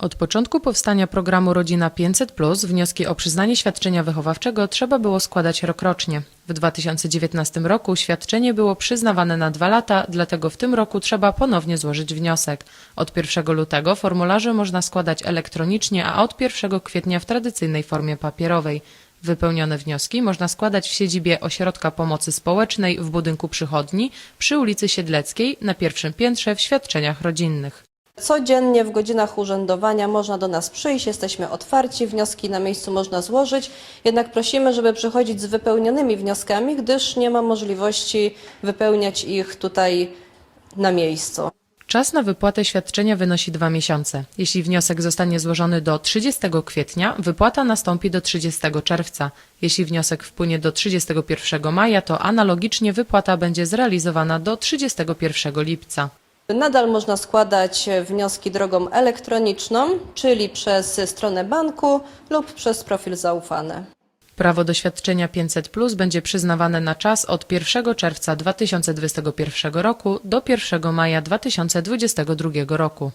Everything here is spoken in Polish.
Od początku powstania programu Rodzina 500 wnioski o przyznanie świadczenia wychowawczego trzeba było składać rokrocznie. W 2019 roku świadczenie było przyznawane na dwa lata, dlatego w tym roku trzeba ponownie złożyć wniosek. Od 1 lutego formularze można składać elektronicznie, a od 1 kwietnia w tradycyjnej formie papierowej. Wypełnione wnioski można składać w siedzibie Ośrodka Pomocy Społecznej w budynku przychodni przy ulicy Siedleckiej na pierwszym piętrze w świadczeniach rodzinnych. Codziennie w godzinach urzędowania można do nas przyjść, jesteśmy otwarci, wnioski na miejscu można złożyć, jednak prosimy, żeby przychodzić z wypełnionymi wnioskami, gdyż nie ma możliwości wypełniać ich tutaj na miejscu. Czas na wypłatę świadczenia wynosi dwa miesiące. Jeśli wniosek zostanie złożony do 30 kwietnia, wypłata nastąpi do 30 czerwca. Jeśli wniosek wpłynie do 31 maja, to analogicznie wypłata będzie zrealizowana do 31 lipca. Nadal można składać wnioski drogą elektroniczną, czyli przez stronę banku lub przez profil zaufany. Prawo do świadczenia 500 Plus będzie przyznawane na czas od 1 czerwca 2021 roku do 1 maja 2022 roku.